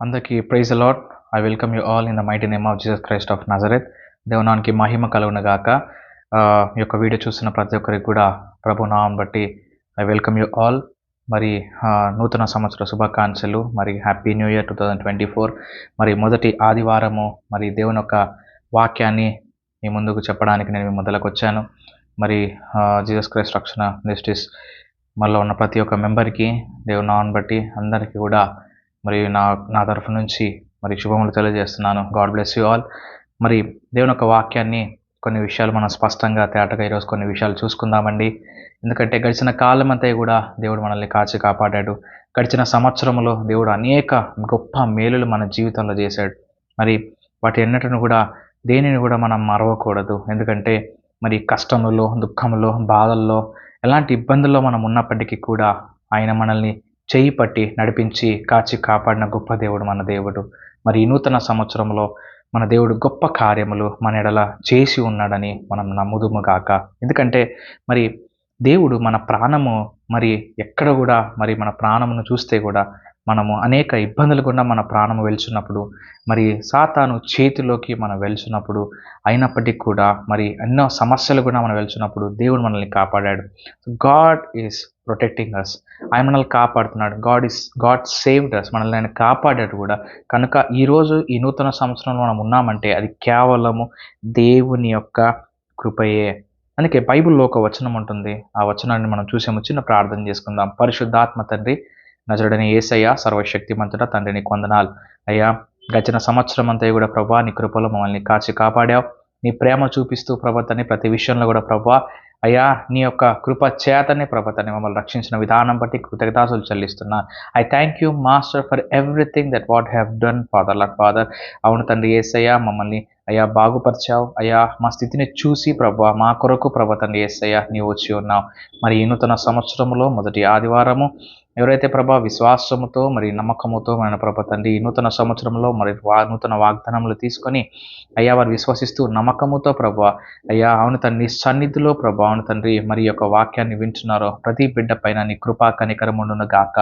అందరికీ praise a lot I welcome you all in the mighty name of Jesus Christ of Nazareth దేవునానికి మహిమ కలుగునగాక. ఈ యొక్క video చూస్తున్న ప్రతి ఒక్కరికి కూడా ప్రభు నామం బట్టి ఐ వెల్కమ్ యూ ఆల్ మరి నూతన సంవత్సర శుభాకాంక్షలు. మరి happy new year two thousand twenty four మరి మొదటి ఆదివారము మరి దేవుని యొక్క వాక్యాన్ని మీ ముందుకు చెప్పడానికి నేను మీ మొదలకు వచ్చాను. మరి జీసస్ క్రైస్ట్ రక్షణ జస్టిస్ మనలో ఉన్న ప్రతి ఒక్క మెంబర్కి దేవుని నామం బట్టి అందరికీ కూడా మరి నా నా తరఫు నుంచి మరి శుభములు తెలియజేస్తున్నాను. God bless you all. మరి దేవుని యొక్క వాక్యాన్ని కొన్ని విషయాలు మనం స్పష్టంగా తేటగా ఈరోజు కొన్ని విషయాలు చూసుకుందామండి. ఎందుకంటే గడిచిన కాలం అంతా కూడా దేవుడు మనల్ని కాచి కాపాడాడు. గడిచిన సంవత్సరంలో దేవుడు అనేక గొప్ప మేలులు మన జీవితంలో చేశాడు. మరి వాటి ఎన్నటిని కూడా దేనిని కూడా మనం మరవకూడదు. ఎందుకంటే మరి కష్టములో దుఃఖంలో బాధల్లో ఎలాంటి ఇబ్బందుల్లో మనం ఉన్నప్పటికీ కూడా ఆయన మనల్ని చేయి పట్టి నడిపించి కాచి కాపాడిన గొప్ప దేవుడు మన దేవుడు. మరి ఈ నూతన సంవత్సరంలో మన దేవుడు గొప్ప కార్యములు మన ఎడల చేసి ఉన్నాడని మనం నమ్ముదుము గాక. ఎందుకంటే మరి దేవుడు మన ప్రాణము మరి ఎక్కడ కూడా మరి మన ప్రాణమును చూస్తే కూడా మనము అనేక ఇబ్బందులు గుండా మన ప్రాణము వెళ్చున్నప్పుడు మరి సాతాను చేతిలోకి మనం వెళ్చున్నప్పుడు అయినప్పటికీ కూడా మరి ఎన్నో సమస్యలు కూడా మనం వెళ్చున్నప్పుడు దేవుడు మనల్ని కాపాడాడు. గాడ్ ఈస్ ప్రొటెక్టింగ్ అస్ ఆయన మనల్ని కాపాడుతున్నాడు. God is God saved us మనల్ని ఆయన కాపాడాడు కూడా. కనుక ఈరోజు ఈ నూతన సంవత్సరంలో మనం ఉన్నామంటే అది కేవలము దేవుని యొక్క కృపయే. అందుకే బైబిల్లో ఒక వచనం ఉంటుంది. ఆ వచనాన్ని మనం చూసాము. చిన్న ప్రార్థన చేసుకుందాం. పరిశుద్ధాత్మ తండ్రి నజరుడని ఏసయ్య సర్వశక్తిమంతుడ తండ్రిని కొందనాలు అయ్యా గడిచిన సంవత్సరం అంతా కూడా ప్రభా నీ కృపలో మమ్మల్ని కాచి కాపాడావు. నీ ప్రేమ చూపిస్తూ ప్రభతని ప్రతి విషయంలో కూడా ప్రభా అయ్యా నీ యొక్క కృప చేతనే ప్రభతని మమ్మల్ని రక్షించిన విధానం బట్టి కృతజ్ఞతాసులు చెల్లిస్తున్నాను. I thank you master for everything that what have done father luck father అవును తండ్రి ఏసయ్యా మమ్మల్ని అయ్యా బాగుపరిచావు. అయ్యా మా స్థితిని చూసి ప్రభా మా కొరకు ప్రభ తండ్రి అయ్యా నీవు వచ్చి ఉన్నావు. మరి ఈ నూతన సంవత్సరంలో మొదటి ఆదివారము ఎవరైతే ప్రభా విశ్వాసముతో మరి నమ్మకముతో మన ప్రభ తండ్రి ఈ నూతన సంవత్సరంలో మరి వా నూతన వాగ్దానములు తీసుకొని అయ్యా వారు విశ్వసిస్తూ నమ్మకముతో ప్రభా అయ్యా అవును తండ్రి సన్నిధిలో ప్రభా అవును తండ్రి మరి యొక్క వాక్యాన్ని వింటున్నారో ప్రతి బిడ్డ పైన నీ కృపా కనికరముండును గాక.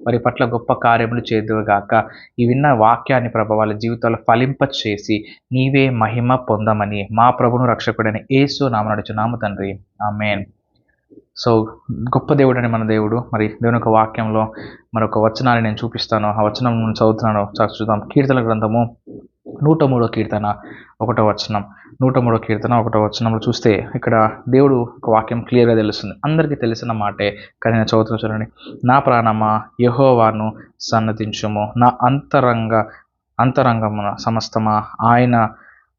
వారి పట్ల గొప్ప కార్యములు చేదువుగాక ఈ విన్న వాక్యాన్ని ప్రభ వాళ్ళ జీవితాలు ఫలింప చేసి నీవే మహిమ పొందమని మా ప్రభును రక్షకుడని ఏసు నామ నడుచు నామ తండ్రి. ఆమెన్. సో గొప్ప దేవుడు అని మన దేవుడు. మరి దేవుని యొక్క వాక్యంలో మరొక వచనాన్ని నేను చూపిస్తాను. ఆ వచనం నేను చదువుతున్నాను. చూద్దాం. కీర్తన గ్రంథము నూట మూడో కీర్తన ఒకటో వచనం. నూట మూడో కీర్తన ఒకటో వచనంలో చూస్తే ఇక్కడ దేవుడు ఒక వాక్యం క్లియర్గా తెలుస్తుంది. అందరికీ తెలిసిన మాటే కానీ నేను చదువుతున్న చూడండి. నా ప్రాణమా యహోవాను సన్నతించుము. నా అంతరంగ అంతరంగమున సమస్తమా ఆయన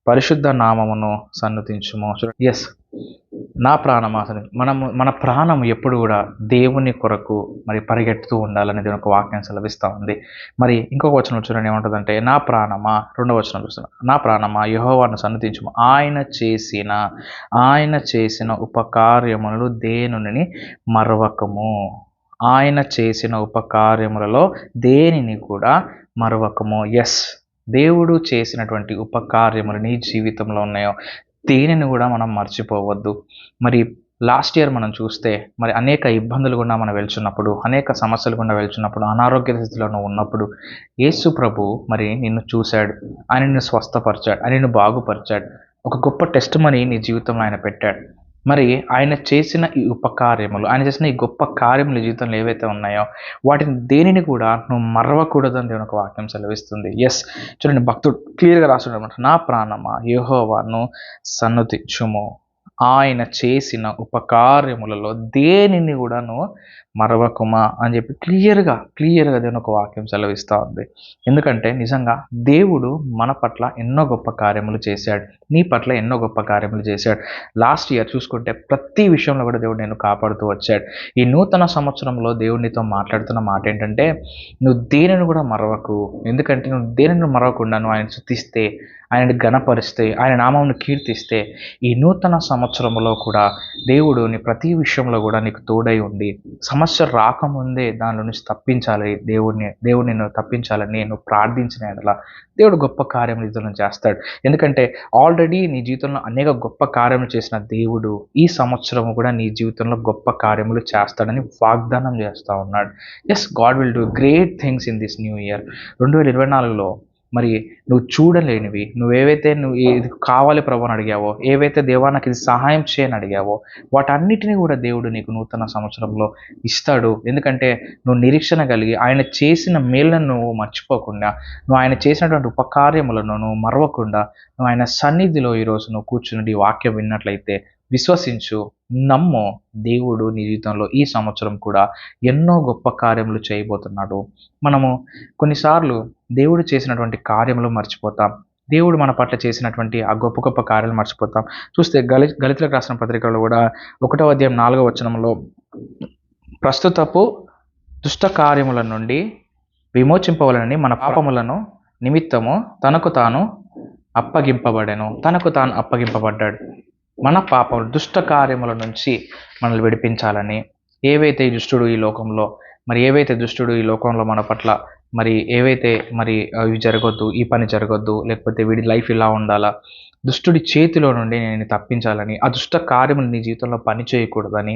పరిశుద్ధ నామమును సన్నతించుము. ఎస్ నా ప్రాణమాసని మనము మన ప్రాణం ఎప్పుడు కూడా దేవుని కొరకు మరి పరిగెడుతూ ఉండాలని దేవుని ఒక వాక్యం సెలవిస్తూ ఉంది. మరి ఇంకొక వచనం చూడండి ఏమంటుందంటే నా ప్రాణమా? రెండవ వచనం చూస్తున్నా. నా ప్రాణమా? యహోవాను సన్నతించుము ఆయన చేసిన ఆయన చేసిన ఉపకార్యములు దేనుని మరవకము? ఆయన చేసిన ఉపకార్యములలో దేనిని కూడా మరవకము? ఎస్ దేవుడు చేసినటువంటి ఉపకార్యములు నీ జీవితంలో ఉన్నాయో దేనిని కూడా మనం మర్చిపోవద్దు. మరి లాస్ట్ ఇయర్ మనం చూస్తే మరి అనేక ఇబ్బందులు గుండా మనం వెళ్తున్నప్పుడు అనేక సమస్యలు గుండా వెళ్తున్నప్పుడు అనారోగ్య స్థితిలో ఉన్నప్పుడు యేసు ప్రభు మరి నిన్ను చూశాడు. ఆయన నిన్ను స్వస్థపరిచాడు. ఆయన నిన్ను బాగుపరిచాడు. ఒక గొప్ప టెస్ట్ మనీ నీ జీవితంలో ఆయన పెట్టాడు. మరి ఆయన చేసిన ఈ ఉపకార్యములు ఆయన చేసిన ఈ గొప్ప కార్యములు జీవితంలో ఏవైతే ఉన్నాయో వాటిని దేనిని కూడా నువ్వు మరవకూడదని దేవుని ఒక వాక్యం సెలవిస్తుంది. ఎస్ చూడండి భక్తుడు క్లియర్గా రాస్తున్నాడు నా ప్రాణమా యహోవాను సన్నతి చుము ఆయన చేసిన ఉపకార్యములలో దేనిని కూడా నువ్వు మరవకుమా అని చెప్పి క్లియర్గా క్లియర్గా దేవుని ఒక వాక్యం సెలవిస్తూ ఉంది. ఎందుకంటే నిజంగా దేవుడు మన పట్ల ఎన్నో గొప్ప కార్యములు చేశాడు. నీ పట్ల ఎన్నో గొప్ప కార్యములు చేశాడు. లాస్ట్ ఇయర్ చూసుకుంటే ప్రతి విషయంలో కూడా దేవుడు నేను కాపాడుతూ వచ్చాడు. ఈ నూతన సంవత్సరంలో దేవుడినితో మాట్లాడుతున్న మాట ఏంటంటే నువ్వు దేనిని కూడా మరవకు. ఎందుకంటే నువ్వు దేనిని మరవకుండా నువ్వు ఆయన శుద్ధిస్తే ఆయనని గణపరిస్తే ఆయన నామంను కీర్తిస్తే ఈ నూతన సంవత్సరంలో కూడా దేవుడు నీ ప్రతి విషయంలో కూడా నీకు తోడై ఉండి సమస్య రాకముందే దానిలో నుంచి తప్పించాలి. దేవుడిని దేవుడు నేను తప్పించాలని నేను ప్రార్థించిన ఎడల దేవుడు గొప్ప కార్యం నిధులను చేస్తాడు. ఎందుకంటే ఆల్రెడీ నీ జీవితంలో అనేక గొప్ప కార్యములు చేసిన దేవుడు ఈ సంవత్సరం కూడా నీ జీవితంలో గొప్ప కార్యములు చేస్తాడని వాగ్దానం చేస్తూ ఉన్నాడు. Yes God will do great things in this new year రెండు వేల ఇరవై నాలుగులో మరి నువ్వు చూడలేనివి. నువ్వేవైతే నువ్వు ఇది కావాలి ప్రభు అని అడిగావో ఏవైతే దేవా నాకు ఇది సహాయం చేయని అడిగావో వాటన్నిటిని కూడా దేవుడు నీకు నూతన సంవత్సరంలో ఇస్తాడు. ఎందుకంటే నువ్వు నిరీక్షణ కలిగి ఆయన చేసిన మేళ్ళను నువ్వు మర్చిపోకుండా నువ్వు ఆయన చేసినటువంటి ఉపకార్యములను నువ్వు మరవకుండా నువ్వు ఆయన సన్నిధిలో ఈరోజు నువ్వు కూర్చుని ఈ వాక్యం విన్నట్లయితే విశ్వసించు నమ్ము దేవుడు నీ జీవితంలో ఈ సంవత్సరం కూడా ఎన్నో గొప్ప కార్యములు చేయబోతున్నాడు. మనము కొన్నిసార్లు దేవుడు చేసినటువంటి కార్యములు మర్చిపోతాం. దేవుడు మన పట్ల చేసినటువంటి ఆ గొప్ప గొప్ప కార్యాలు మర్చిపోతాం. చూస్తే గలి గలితులకు రాసిన పత్రికలో కూడా ఒకటో అధ్యాయం నాలుగో వచనంలో ప్రస్తుతపు దుష్ట కార్యముల నుండి విమోచింపవలనని మన పాపములను నిమిత్తము తనకు తాను అప్పగింపబడెను. తనకు తాను అప్పగింపబడ్డాడు. మన పాపములు దుష్ట కార్యముల నుంచి మనల్ని విడిపించాలని ఏవైతే దుష్టుడు ఈ లోకంలో మరి ఏవైతే దుష్టుడు ఈ లోకంలో మన పట్ల మరి ఏవైతే మరి ఇవి జరగొద్దు ఈ పని జరగొద్దు లేకపోతే వీడి లైఫ్ ఇలా ఉండాలా దుష్టుడి చేతిలో నుండి నేను తప్పించాలని ఆ దుష్ట కార్యములు నీ జీవితంలో పని చేయకూడదని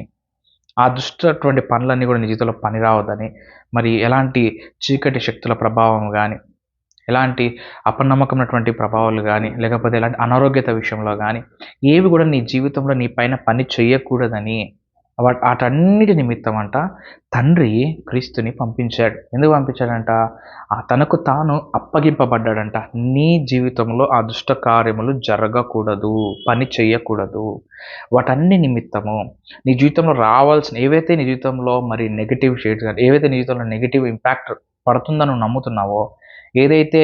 ఆ దుష్టటువంటి పనులన్నీ కూడా నీ జీవితంలో పని రావద్దని మరి ఎలాంటి చీకటి శక్తుల ప్రభావం కానీ ఎలాంటి అపనమ్మకమైనటువంటి ప్రభావాలు కానీ లేకపోతే ఎలాంటి అనారోగ్యత విషయంలో కానీ ఏవి కూడా నీ జీవితంలో నీ పైన పని చేయకూడదని వాటన్నిటి నిమిత్తం అంట తండ్రి క్రీస్తుని పంపించాడు. ఎందుకు పంపించాడంట? ఆ తనకు తాను అప్పగింపబడ్డాడంట. నీ జీవితంలో ఆ దుష్ట కార్యములు జరగకూడదు పని చేయకూడదు వాటన్ని నిమిత్తము నీ జీవితంలో రావాల్సిన ఏవైతే నీ జీవితంలో మరి నెగిటివ్ షేడ్స్ కానీ ఏవైతే నీ జీవితంలో నెగిటివ్ ఇంపాక్ట్ పడుతుందని నువ్వు నమ్ముతున్నావో ఏదైతే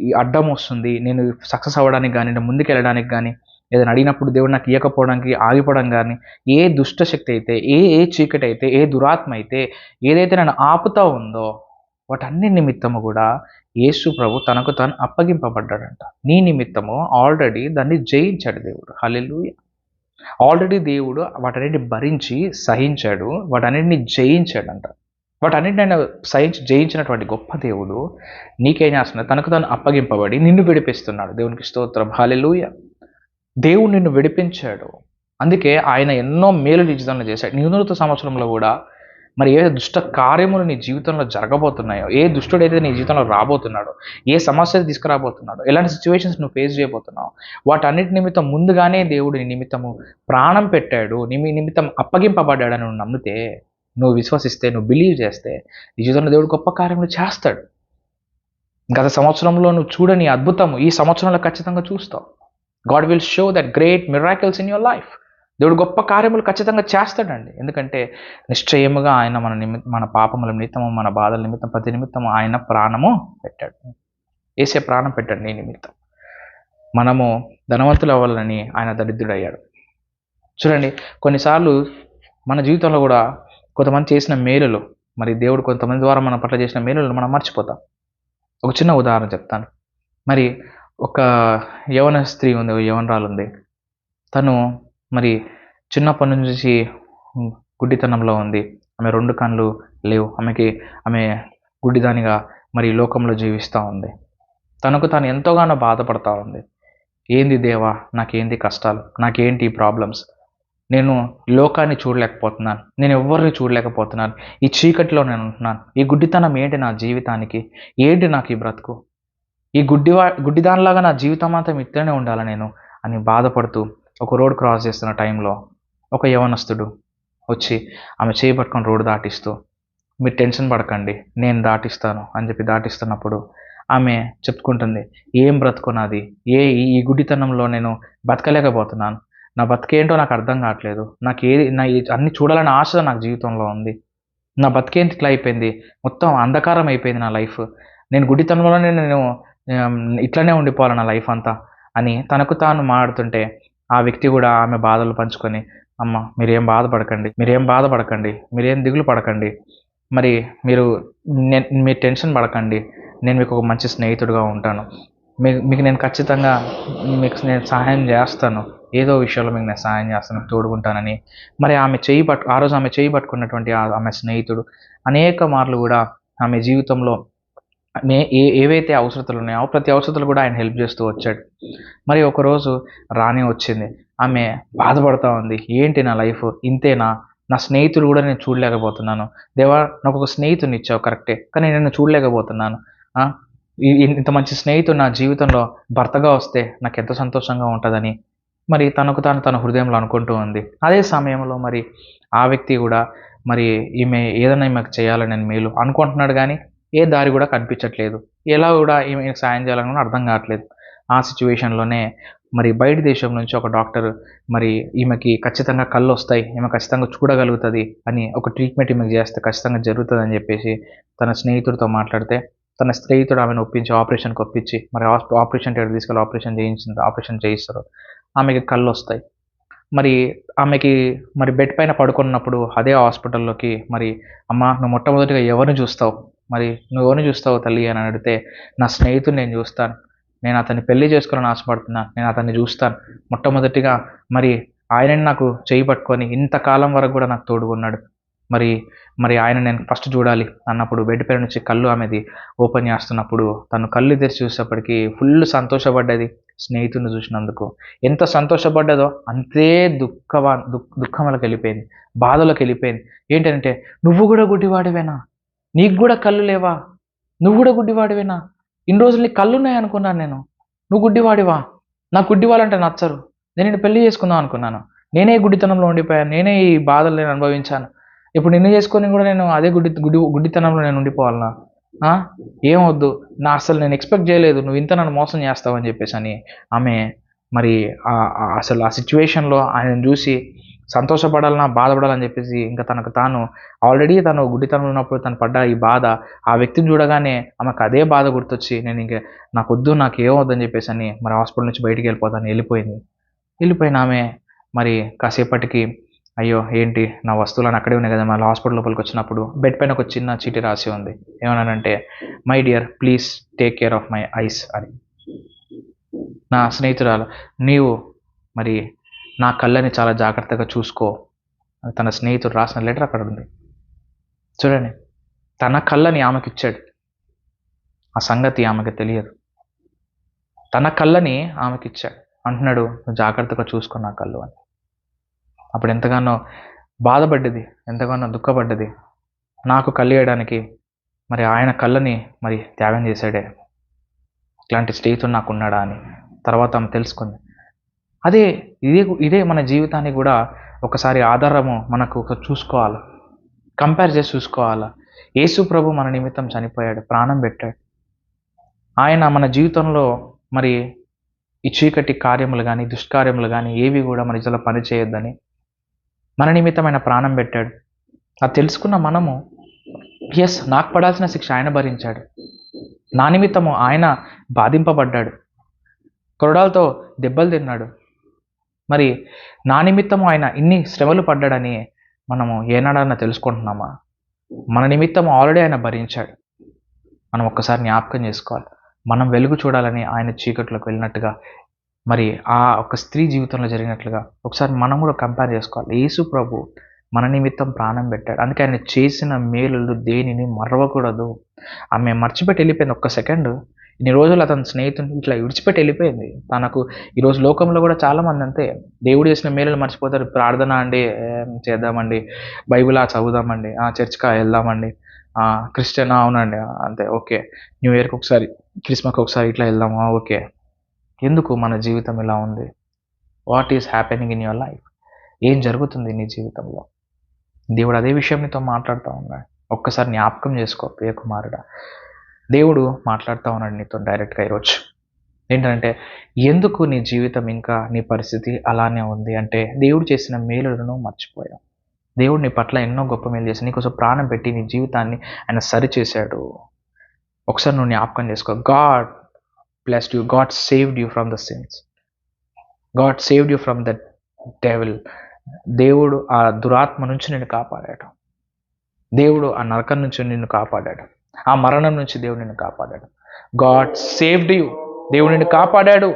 ఈ అడ్డం వస్తుంది నేను సక్సెస్ అవ్వడానికి కానీ నేను ముందుకు వెళ్ళడానికి కానీ ఏదైనా అడిగినప్పుడు దేవుడు నాకు ఇవ్వకపోవడానికి ఆగిపోవడం కానీ ఏ దుష్ట శక్తి అయితే ఏ ఏ చీకటి అయితే ఏ దురాత్మ అయితే ఏదైతే నన్ను ఆపుతా ఉందో వాటన్ని నిమిత్తము కూడా యేసు ప్రభు తనకు తాను అప్పగింపబడ్డాడంట. నీ నిమిత్తము ఆల్రెడీ దాన్ని జయించాడు దేవుడు. హల్లెలూయ. ఆల్రెడీ దేవుడు వాటన్నిటిని భరించి సహించాడు వాటన్నిటిని జయించాడంట. వాటన్నిటిని ఆయన సహించి జయించినటువంటి గొప్ప దేవుడు నీకేం చేస్తున్నాడు తనకు తాను అప్పగింపబడి నిన్ను విడిపిస్తున్నాడు. దేవునికి స్తోత్రం. హాలెలూయ దేవుడు నిన్ను విడిపించాడు. అందుకే ఆయన ఎన్నో మేలు నీ జీవితంలో చేశాడు. నివృత్త సంవత్సరంలో కూడా మరి ఏ దుష్ట కార్యములు నీ జీవితంలో జరగబోతున్నాయో ఏ దుష్టుడైతే నీ జీవితంలో రాబోతున్నాడో ఏ సమస్య తీసుకురాబోతున్నాడో ఎలాంటి సిచ్యువేషన్స్ నువ్వు ఫేస్ చేయబోతున్నావు వాటన్నిటి నిమిత్తం ముందుగానే దేవుడు నీ నిమిత్తము ప్రాణం పెట్టాడు నీ నిమిత్తం అప్పగింపబడ్డాడని నువ్వు నమ్మితే నువ్వు విశ్వసిస్తే నువ్వు బిలీవ్ చేస్తే నీ జీవితంలో దేవుడు గొప్ప కార్యములు చేస్తాడు. గత సంవత్సరంలో నువ్వు చూడని అద్భుతము ఈ సంవత్సరంలో ఖచ్చితంగా చూస్తావు. God will show that great miracles in your life దేవుడు గొప్ప కార్యములు ఖచ్చితంగా చేస్తాడండి. ఎందుకంటే నిశ్చయముగా ఆయన మన నిమిత్తం మన పాపముల నిమిత్తము మన బాధల నిమిత్తం ప్రతి నిమిత్తము ఆయన ప్రాణము పెట్టాడు. వేసే ప్రాణం పెట్టాడు నీ నిమిత్తం. మనము ధనవంతులు అవ్వాలని ఆయన దరిద్రుడయ్యాడు. చూడండి కొన్నిసార్లు మన జీవితంలో కూడా కొంతమంది చేసిన మేలులు మరి దేవుడు కొంతమంది ద్వారా మన పట్ల చేసిన మేలులు మనం మర్చిపోతాం. ఒక చిన్న ఉదాహరణ చెప్తాను. మరి ఒక యవన స్త్రీ ఉంది యవనరాలు ఉంది తను మరి చిన్నప్పటి నుంచి గుడ్డితనంలో ఉంది. ఆమె రెండు కళ్ళు లేవు. ఆమెకి ఆమె గుడ్డిదానిగా మరి లోకంలో జీవిస్తూ ఉంది. తనకు తాను ఎంతోగానో బాధపడతా ఉంది. ఏంది దేవా నాకేంది కష్టాలు? నాకేంటి ప్రాబ్లమ్స్? నేను లోకాన్ని చూడలేకపోతున్నాను. నేను ఎవరిని చూడలేకపోతున్నాను. ఈ చీకటిలో నేను ఉంటున్నాను. ఈ గుడ్డితనం ఏంటి నా జీవితానికి? ఏంటి నాకు ఈ బ్రతుకు? ఈ గుడ్డివా గుడ్డిదానిలాగా నా జీవితం అంతా ఇట్లనే ఉండాలి నేను అని బాధపడుతూ ఒక రోడ్ క్రాస్ చేస్తున్న టైంలో ఒక యవనస్తుడు వచ్చి ఆమె చేయి పట్టుకొని రోడ్డు దాటిస్తూ మీరు టెన్షన్ పడకండి నేను దాటిస్తాను అని చెప్పి దాటిస్తున్నప్పుడు ఆమె చెప్పుకుంటుంది ఏం బ్రతుకున్నది ఏ ఈ గుడ్డితనంలో నేను బతకలేకపోతున్నాను. నా బతికేంటో నాకు అర్థం కావట్లేదు. నాకు ఏది నా అన్ని చూడాలని ఆశ నాకు జీవితంలో ఉంది. నా బతికేంటి ఇట్లా అయిపోయింది? మొత్తం అంధకారం అయిపోయింది నా లైఫ్. నేను గుడ్డితనంలోనే నేను ఇట్లనే ఉండిపోవాలి నా లైఫ్ అంతా అని తనకు తాను మాడుతుంటే ఆ వ్యక్తి కూడా ఆమె బాధలు పంచుకొని అమ్మ మీరేం బాధపడకండి మీరేం బాధపడకండి మీరేం దిగులు పడకండి. మరి మీరు నేను మీరు టెన్షన్ పడకండి. నేను మీకు ఒక మంచి స్నేహితుడిగా ఉంటాను. మీకు మీకు నేను ఖచ్చితంగా మీకు నేను సహాయం చేస్తాను. ఏదో విషయంలో మీకు నేను సహాయం చేస్తాను తోడుకుంటానని. మరి ఆమె చేయి పట్టు ఆ రోజు ఆమె చేయి పట్టుకున్నటువంటి ఆమె స్నేహితుడు అనేక మార్లు కూడా ఆమె జీవితంలో మే ఏ ఏవైతే అవసరతలు ఉన్నాయో ప్రతి అవసరతలు కూడా ఆయన హెల్ప్ చేస్తూ వచ్చాడు. మరి ఒకరోజు రాణి వచ్చింది. ఆమె బాధపడతా ఉంది. ఏంటి నా లైఫ్? ఇంతేనా? నా స్నేహితుడు కూడా నేను చూడలేకపోతున్నాను. దేవా నాకు ఒక స్నేహితుని ఇచ్చావు కరెక్టే. కానీ నేను చూడలేకపోతున్నాను. ఇంత మంచి స్నేహితుడు నా జీవితంలో భర్తగా వస్తే నాకు ఎంత సంతోషంగా ఉంటుందని. మరి తనకు తాను తన హృదయంలో అనుకుంటూ ఉంది. అదే సమయంలో మరి ఆ వ్యక్తి కూడా మరి ఈమె ఏదైనా ఈమెకు చేయాలని నేను మేలు అనుకుంటున్నాడు కానీ ఏ దారి కూడా కనిపించట్లేదు. ఎలా కూడా ఈమెకు సాయం చేయాలని కూడా అర్థం కావట్లేదు. ఆ సిచ్యువేషన్లోనే మరి బయట దేశం నుంచి ఒక డాక్టర్ మరి ఈమెకి ఖచ్చితంగా కళ్ళు వస్తాయి ఈమె ఖచ్చితంగా చూడగలుగుతుంది అని ఒక ట్రీట్మెంట్ ఈమెకి చేస్తే ఖచ్చితంగా జరుగుతుంది అని చెప్పేసి తన స్నేహితుడితో మాట్లాడితే తన స్నేహితుడు ఆమెను ఒప్పించి ఆపరేషన్కి ఒప్పించి మరి ఆపరేషన్ థియేటర్ తీసుకెళ్ళి ఆపరేషన్ చేయించింది ఆపరేషన్ చేయిస్తారు. ఆమెకి కళ్ళు వస్తాయి మరి ఆమెకి మరి బెడ్ పైన పడుకున్నప్పుడు అదే హాస్పిటల్లోకి మరి అమ్మ నువ్వు మొట్టమొదటిగా ఎవరిని చూస్తావు? మరి నువ్వెవరిని చూస్తావు తల్లి అని అడిగితే నా స్నేహితుని నేను చూస్తాను. నేను అతన్ని పెళ్ళి చేసుకోవాలని ఆశపడుతున్నాను నేను అతన్ని చూస్తాను. మొట్టమొదటిగా మరి ఆయనని నాకు చేయి పట్టుకొని ఇంతకాలం వరకు కూడా నాకు తోడుకున్నాడు మరి మరి ఆయన నేను ఫస్ట్ చూడాలి అన్నప్పుడు బెడ్ పేరు నుంచి కళ్ళు ఆమెది ఓపెన్ చేస్తున్నప్పుడు తను కళ్ళు తెరిచి చూసేప్పటికీ ఫుల్ సంతోషపడ్డది స్నేహితుడిని చూసినందుకు. ఎంత సంతోషపడ్డదో అంతే దుఃఖవా దుఃఖ దుఃఖంలోకి వెళ్ళిపోయింది. బాధలోకి వెళ్ళిపోయింది. ఏంటంటే నువ్వు కూడా గుడ్డివాడివేనా? నీకు కూడా కళ్ళు లేవా? నువ్వు కూడా గుడ్డివాడివేనా? ఇన్ని రోజులు నీకు కళ్ళు ఉన్నాయి అనుకున్నాను నేను. నువ్వు గుడ్డివాడివా? నాకు గుడ్డివాళ్ళంటే నచ్చరు. నేను నేను పెళ్ళి చేసుకుందాం అనుకున్నాను. నేనే గుడ్డితనంలో ఉండిపోయాను. నేనే ఈ బాధలు నేను అనుభవించాను. ఇప్పుడు నిన్ను చేసుకొని కూడా నేను అదే గుడ్డి గుడి గుడ్డితనంలో నేను ఉండిపోవాలనా? ఏమొద్దు. నా అసలు నేను ఎక్స్పెక్ట్ చేయలేదు. నువ్వు ఇంత నన్ను మోసం చేస్తావని చెప్పేసి అని. ఆమె మరి ఆ- అసలు ఆ సిచ్యువేషన్లో ఆయన చూసి సంతోషపడాలన్నా బాధపడాలని చెప్పేసి ఇంకా తనకు తాను ఆల్రెడీ తను గుడ్డితనంలో ఉన్నప్పుడు తను పడ్డ ఈ బాధ ఆ వ్యక్తిని చూడగానే ఆమెకు అదే బాధ గుర్తొచ్చి నేను ఇంక నాకు వద్దు నాకు ఏమవుద్దని చెప్పేసి అని మరి హాస్పిటల్ నుంచి బయటికి వెళ్ళిపోతాను వెళ్ళిపోయింది. వెళ్ళిపోయిన ఆమె మరి కాసేపటికి అయ్యో ఏంటి నా వస్తువులను అక్కడే ఉన్నాయి కదా మళ్ళీ హాస్పిటల్ లోపలికి వచ్చినప్పుడు బెడ్ పైన ఒక చిన్న చీటి రాసి ఉంది. ఏమన్నానంటే my dear please take care of my eyes అని. నా స్నేహితురాలు నీవు మరి నా కళ్ళని చాలా జాగ్రత్తగా చూసుకో. తన స్నేహితుడు రాసిన లెటర్ అక్కడ ఉంది. చూడండి తన కళ్ళని ఆమెకి ఇచ్చాడు. ఆ సంగతి ఆమెకి తెలియదు. తన కళ్ళని ఆమెకి ఇచ్చాడు. అంటున్నాడు "నువ్వు జాగ్రత్తగా చూసుకో నా కళ్ళు అని. అప్పుడు ఎంతగానో బాధపడ్డది ఎంతగానో దుఃఖపడ్డది. నాకు కళ్ళు వేయడానికి మరి ఆయన కళ్ళని మరి త్యాగం చేశాడే. ఇట్లాంటి స్నేహితుడు నాకు ఉన్నాడా అని. తర్వాత ఆమె తెలుసుకుంది. అదే ఇదే ఇదే మన జీవితాన్ని కూడా ఒకసారి ఆధారము మనకు ఒక చూసుకోవాలి. కంపేర్ చేసి చూసుకోవాలా. యేసు ప్రభు మన నిమిత్తం చనిపోయాడు ప్రాణం పెట్టాడు. ఆయన మన జీవితంలో మరి ఈ చీకటి కార్యములు కానీ దుష్కార్యములు కానీ ఏవి కూడా మన ఇతరుల పని చేయొద్దని మన నిమిత్తం ఆయన ప్రాణం పెట్టాడు. అది తెలుసుకున్న మనము ఎస్ నాకు పడాల్సిన శిక్ష ఆయన భరించాడు. నా నిమిత్తము ఆయన బాధింపబడ్డాడు. కొరడాలతో దెబ్బలు తిన్నాడు. మరి నా నిమిత్తము ఆయన ఇన్ని శ్రమలు పడ్డాడని మనము ఏనాడన్నా తెలుసుకుంటున్నామా? మన నిమిత్తం ఆల్రెడీ ఆయన భరించాడు. మనం ఒక్కసారి జ్ఞాపకం చేసుకోవాలి. మనం వెలుగు చూడాలని ఆయన చీకట్లోకి వెళ్ళినట్టుగా మరి ఆ ఒక స్త్రీ జీవితంలో జరిగినట్లుగా ఒకసారి మనం కూడా కంపేర్ చేసుకోవాలి. యేసు ప్రభు మన నిమిత్తం ప్రాణం పెట్టాడు. అందుకే ఆయన చేసిన మేలులు దేనిని మరవకూడదు. ఆమె మర్చిపెట్టి వెళ్ళిపోయింది ఒక్క సెకండ్ ఇన్ని రోజులు అతని స్నేహితుని ఇట్లా విడిచిపెట్టి వెళ్ళిపోయింది. తనకు ఈరోజు లోకంలో కూడా చాలామంది అంతే. దేవుడు చేసిన మేలులు మర్చిపోతారు. ప్రార్థన అండి చేద్దామండి? బైబిల్ ఆ చదువుదామండి ఆ చర్చ్కా వెళ్దామండి. క్రిస్టియన్ అవునండి. అంతే ఓకే. న్యూ ఇయర్కి ఒకసారి క్రిస్మస్కి ఒకసారి ఇట్లా వెళ్దామా? ఓకే. ఎందుకు మన జీవితం ఇలా ఉంది? What is happening in your life ఏం జరుగుతుంది నీ జీవితంలో? దేవుడు అదే విషయం నీతో మాట్లాడుతూ ఉన్నాడు. ఒక్కసారి జ్ఞాపకం చేసుకో ప్రియకుమారుడా దేవుడు మాట్లాడుతూ ఉన్నాడు నీతో డైరెక్ట్గా ఈరోజు. ఏంటంటే ఎందుకు నీ జీవితం ఇంకా నీ పరిస్థితి అలానే ఉంది అంటే దేవుడు చేసిన మేలులను మర్చిపోయావు దేవుడు నీ పట్ల ఎన్నో గొప్ప మేలు చేసి నీకోసం ప్రాణం పెట్టి నీ జీవితాన్ని ఆయన సరిచేశాడు. ఒకసారి నువ్వు జ్ఞాపకం చేసుకో. God blessed you God saved you from the sins God saved you from the devil దేవుడు ఆ దురాత్మ నుంచి నిన్ను కాపాడాడు. దేవుడు ఆ నరకం నుంచి నిన్ను కాపాడాడు. ఆ మరణం నుంచి దేవుడు నిన్ను కాపాడాడు. గాడ్ సేవ్డ్ యూ దేవుడు నిన్ను కాపాడాడు.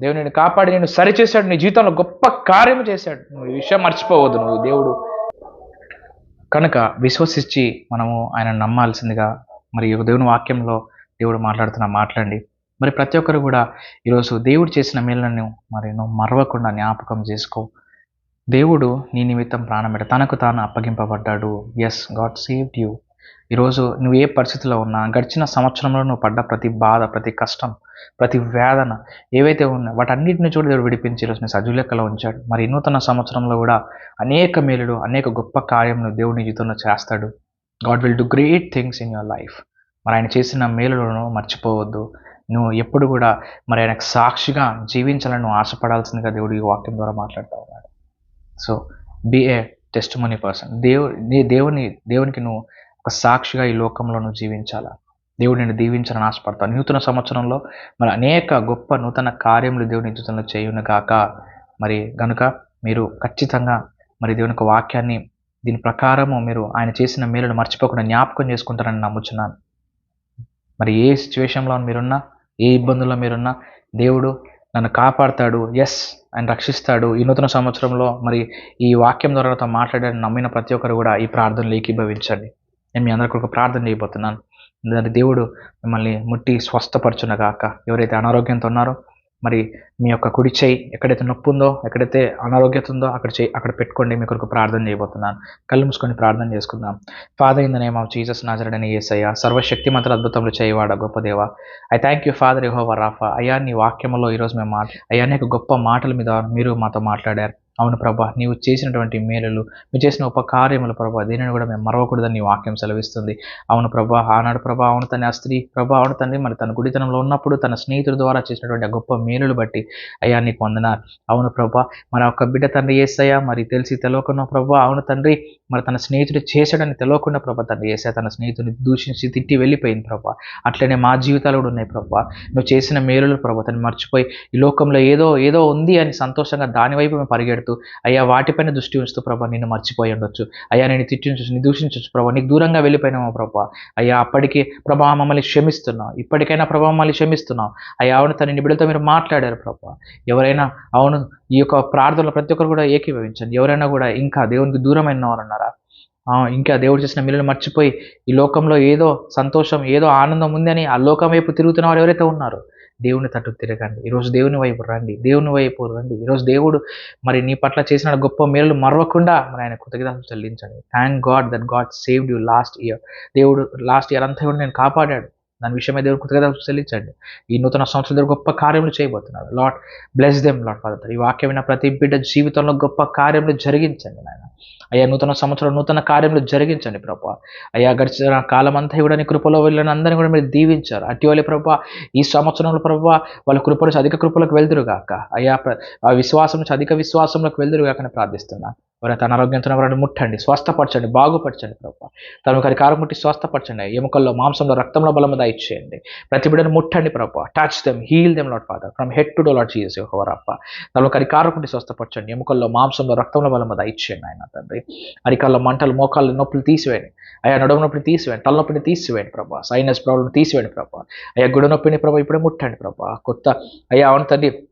దేవుడు నిన్ను కాపాడి నిన్ను సరిచేశాడు. నీ జీవితంలో గొప్ప కార్యం చేశాడు. నువ్వు ఈ విషయం మర్చిపోవద్దు. నువ్వు దేవుడు. కనుక విశ్వసించి మనము ఆయన నమ్మాల్సిందిగా మరి దేవుని వాక్యంలో దేవుడు మాట్లాడుతున్న మాట్లాడండి మరి ప్రతి ఒక్కరు కూడా ఈరోజు దేవుడు చేసిన మేలను మరి నువ్వు మరవకుండా జ్ఞాపకం చేసుకో. దేవుడు నీ నిమిత్తం ప్రాణం తనకు తాను అప్పగింపబడ్డాడు. ఎస్ గాడ్ సేవ్డ్ యూ ఈరోజు నువ్వు ఏ పరిస్థితిలో ఉన్నా గడిచిన సంవత్సరంలో నువ్వు పడ్డ ప్రతి బాధ ప్రతి కష్టం ప్రతి వేదన ఏవైతే ఉన్నాయో వాటన్నిటిని చూడ దేవుడు విడిపించి ఈరోజు నేను సజీవ ఉంచాడు. మరి నూతన సంవత్సరంలో కూడా అనేక మేలుడు అనేక గొప్ప కార్యములు దేవుని జీవితంలో చేస్తాడు. God will do great things in your life మరి ఆయన చేసిన మేలులను మర్చిపోవద్దు. నువ్వు ఎప్పుడు కూడా మరి ఆయనకు సాక్షిగా జీవించాలని నువ్వు ఆశపడాల్సిందిగా దేవుడు ఈ వాక్యం ద్వారా మాట్లాడుతూ ఉన్నాడు. So be a testimony person దేవు నీ దేవుని దేవునికి నువ్వు ఒక సాక్షిగా ఈ లోకంలో నువ్వు జీవించాలా? దేవుడు నేను దీవించాలని ఆశపడతాను నూతన సంవత్సరంలో మరి అనేక గొప్ప నూతన కార్యములు దేవుని జీవితంలో చేయును గాక. మరి గనుక మీరు ఖచ్చితంగా మరి దేవుని యొక్క వాక్యాన్ని దీని ప్రకారము మీరు ఆయన చేసిన మేలును మర్చిపోకుండా జ్ఞాపకం చేసుకుంటారని నమ్ముచున్నాను. మరి ఏ సిచ్యువేషన్లో మీరున్నా ఏ ఇబ్బందుల్లో మీరున్నా దేవుడు నన్ను కాపాడతాడు ఎస్ ఆయన రక్షిస్తాడు. ఈ నూతన సంవత్సరంలో మరి ఈ వాక్యం ద్వారా నాతో నమ్మిన ప్రతి ఒక్కరు కూడా ఈ ప్రార్థనలు ఏకీభవించండి. నేను మీ అందరికీ ఒక ప్రార్థన చేయబోతున్నాను. ఎందుకంటే దేవుడు మిమ్మల్ని ముట్టి స్వస్థపరచునగాక. ఎవరైతే అనారోగ్యంతో ఉన్నారో మరి మీ యొక్క కుడి చేయి ఎక్కడైతే నొప్పి ఉందో ఎక్కడైతే అనారోగ్యత ఉందో అక్కడ చేయి అక్కడ పెట్టుకోండి. మీ కొరకు ప్రార్థన చేయబోతున్నాను. కళ్ళు మూసుకొని ప్రార్థన చేసుకుందాం. Father in the name of Jesus నాజరడని ఏసయ్య సర్వశక్తి మంత్ర అద్భుతంలో చేయవాడ గొప్ప దేవ. I thank you Father Jehovah Rapha అయ్యా నీ వాక్యంలో ఈరోజు మేము మాట అయ్యా అనేక గొప్ప మాటల మీద మీరు మాతో మాట్లాడారు. అవును ప్రభా నీవు చేసినటువంటి మేలులు మీరు చేసిన ఉపకార్యములు ప్రభా దీనిని కూడా మేము మరవకూడదని నీ వాక్యం సెలవిస్తుంది. అవును ప్రభా ఆనాడు ప్రభా అవును తన ఆ స్త్రీ ప్రభా అవును తండ్రి మరి తన గుడితనంలో ఉన్నప్పుడు తన స్నేహితుల ద్వారా చేసినటువంటి ఆ గొప్ప మేలులు బట్టి అయ్యా నీకు వందనాలు. అవును ప్రభా మరి ఒక బిడ్డ తండ్రి ఏసయ్యా మరి తెలిసి తెలియకుండా ప్రభా అవును తండ్రి మరి తన స్నేహితుడు చేశాడని తెలియకుండా ప్రభా తండ్రి ఏసయ్య తన స్నేహితుడిని దూషించి తిట్టి వెళ్ళిపోయింది ప్రభా. అట్లనే మా జీవితాలు కూడా ఉన్నాయి ప్రభా. నువ్వు చేసిన మేలులు ప్రభా తను మర్చిపోయి ఈ లోకంలో ఏదో ఏదో ఉంది అని సంతోషంగా దాని వైపు మేము పరిగెడుతూ అయ్యా వాటిపైన దృష్టి ఉంచుతూ ప్రభా నిన్ను మర్చిపోయి ఉండొచ్చు. అయ్యా నేను తిట్టించు నీ దూషించవచ్చు ప్రభా నీకు దూరంగా వెళ్ళిపోయినామా ప్రభా? అయ్యా అప్పటికి ప్రభా మమ్మల్ని క్షమిస్తున్నావు. ఇప్పటికైనా ప్రభా మమ్మల్ని క్షమిస్తున్నావు. అయ్యా అవును తన నిబిడలతో మీరు మాట్లాడారు ప్రభా. ఎవరైనా అవును ఈ యొక్క ప్రార్థనలో ప్రతి ఒక్కరు కూడా ఏకీభవించండి. ఎవరైనా కూడా ఇంకా దేవునికి దూరమైన వారన్నారా ఆ, ఇంకా దేవుడు చేసిన మిల్లులు మర్చిపోయి ఈ లోకంలో ఏదో సంతోషం ఏదో ఆనందం ఉందని ఆ లోకం వైపు తిరుగుతున్న వారు ఎవరైతే ఉన్నారో దేవుని తట్టు తిరగండి. ఈరోజు దేవుని వైపు రండి. దేవుని వైపు రండి. ఈరోజు దేవుడు మరి నీ పట్ల చేసిన గొప్ప మేలు మరవకుండా మరి ఆయన కృతజ్ఞతలు చెల్లించండి. Thank God that God saved you last year దేవుడు లాస్ట్ ఇయర్ అంతా కూడా నేను కాపాడాడు. దాని విషయమే దేవుడు కృతజ్ఞత చెల్లించండి ఈ నూతన సంవత్సరం దగ్గర గొప్ప కార్యములు చేయబోతున్నారు. Lord bless them Lord Father ఈ వాక్యమైన ప్రతి బిడ్డ జీవితంలో గొప్ప కార్యములు జరిగించండి నాయన. అయ్యా నూతన సంవత్సరం నూతన కార్యములు జరిగించండి ప్రభా. అయ్యా గడిచిన కాలం అంతా కూడా నీ కృపలో వెళ్ళిన అందరినీ కూడా మీరు దీవించారు. అటువంటి ప్రభా ఈ సంవత్సరంలో ప్రభా వాళ్ళ కృప నుంచి అధిక కృపలకు వెళ్దురుగాక అయ్యా ఆ విశ్వాసం నుంచి అధిక విశ్వాసంలోకి వెళ్దురుగాక అని ప్రార్థిస్తున్నాను ఎవరైతే అనారోగ్యంతో ఎవరైనా ముట్టండి స్వస్థపరచండి బాగుపరచండి ప్రభా. తను ఒకరి కారం ముట్టి స్వస్థపరచండి. ఎముకల్లో మాంసంలో రక్తంలో బలము దయచేయండి ప్రతి బిడ్డను ముట్టండి ప్రభా. Touch them heal them Lord Father from head to toe Lord Jesus యువరప్ప తనలో ఒకరి స్వస్థపరచండి. ఎముకల్లో మాంసంలో రక్తంలో బలము దయచేయండి ఆయన తండ్రి. అరికాల్లో మంటలు మోకాళ్ళ నొప్పులు తీసివేయండి. అయ్యా నడుము నొప్పిని తీసివేయండి తలనొప్పిని తీసివేయండి ప్రభా. సైనస్ ప్రాబ్లం తీసివేయండి ప్రభా. అయ్యా గుడి నొప్పిని ప్రభా ఇప్పుడే ముట్టండి ప్రభా. కొత్త అయ్యా అవును తండ్రి.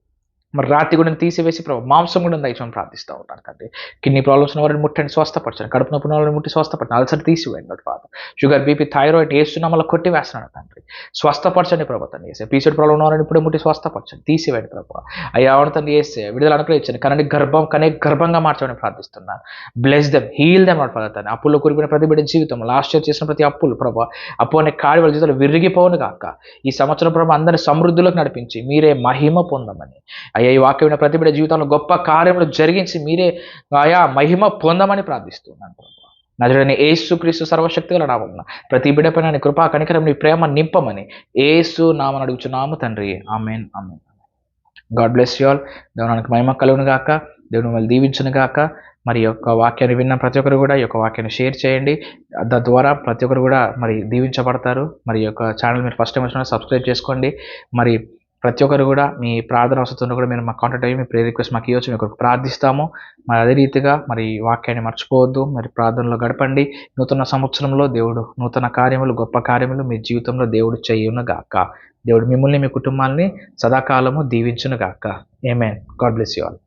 మరి రాతి గుడిని తీసివేసి ప్రభు మాంసం కూడా దయచేసి ప్రార్థిస్తూ ఉంటాను తండ్రి. కిడ్నీ ప్రాబ్లమ్స్ ఉన్న వారిని ముట్టండి స్వస్థపరచండి. కడుపు నొప్పి వాళ్ళని వారిని ముట్టి స్వస్థపరచండి. అల్సర్ తీసివేయండి ఫాదర్. షుగర్ బీపీ థైరాయిడ్ వేస్తున్నామల కొట్టి వేస్తున్నాడు తండ్రి. స్వస్థపరచండి ప్రభు తండ్రి వేసే పీసెడ్ ప్రాబ్లం ఉన్న వారిని ఇప్పుడే ముట్టి స్వస్థపరచండి. తీసివేయండి ప్రభు. అయ్యా అవును తండ్రి వేస్తే విడుదల అనుగ్రహించండి. కనండి గర్భం కనే గర్భంగా మార్చమని ప్రార్థిస్తున్నాను బ్లెస్ దెమ్ హీల్ దెమ్ అని ఫాదర్ అప్పుల్లో కూరిపోయిన ప్రతి బిడ్డ జీవితం లాస్ట్ ఇయర్ చేసిన ప్రతి అప్పులు ప్రభు అప్పు అనే కాడి వాళ్ళ జీవితంలో విరిగిపోను కాక ఈ సంవత్సరం ప్రభు అందరిని సమృద్ధిలోకి నడిపించి మీరే మహిమ పొందమని. అయ్యా ఈ వాక్యమైన ప్రతి బిడ్డ జీవితంలో గొప్ప కార్యములు జరిగించి మీరే ఆయా మహిమ పొందమని ప్రార్థిస్తున్నాను ప్రభు నజరని ఏసు క్రీస్తు సర్వశక్తి గల నామమున ప్రతి బిడ్డ పైన నీ కృపా కనికరం నీ ప్రేమ నింపమని ఏసు నామని అడుగుచున్నాము తండ్రి. Amen amen God bless you all. దేవునికి మహిమ కలుగును గాక. దేవుని మిమ్మల్ని దీవించును గాక. మరి యొక్క వాక్యాన్ని విన్న ప్రతి ఒక్కరు కూడా ఈ యొక్క వాక్యాన్ని షేర్ చేయండి. తద్వారా ప్రతి ఒక్కరు కూడా మరి దీవించబడతారు. మరి యొక్క ఛానల్ మీరు ఫస్ట్ టైం వచ్చిన సబ్స్క్రైబ్ చేసుకోండి. మరి ప్రతి ఒక్కరు కూడా మీ ప్రార్థన అవసరం కూడా మీరు మా కాంటాక్ట్ అయ్యి మీ ప్రే రిక్వెస్ట్ మాకు ఇవ్వచ్చు మీకు ప్రార్థిస్తాము. మరి అదే రీతిగా మరి ఈ వాక్యాన్ని మర్చిపోవద్దు. మరి ప్రార్థనలో గడపండి. నూతన సంవత్సరంలో దేవుడు నూతన కార్యములు గొప్ప కార్యములు మీ జీవితంలో దేవుడు చేయును గాక దేవుడు మిమ్మల్ని మీ కుటుంబాన్ని సదాకాలము దీవించును గాక amen God bless you all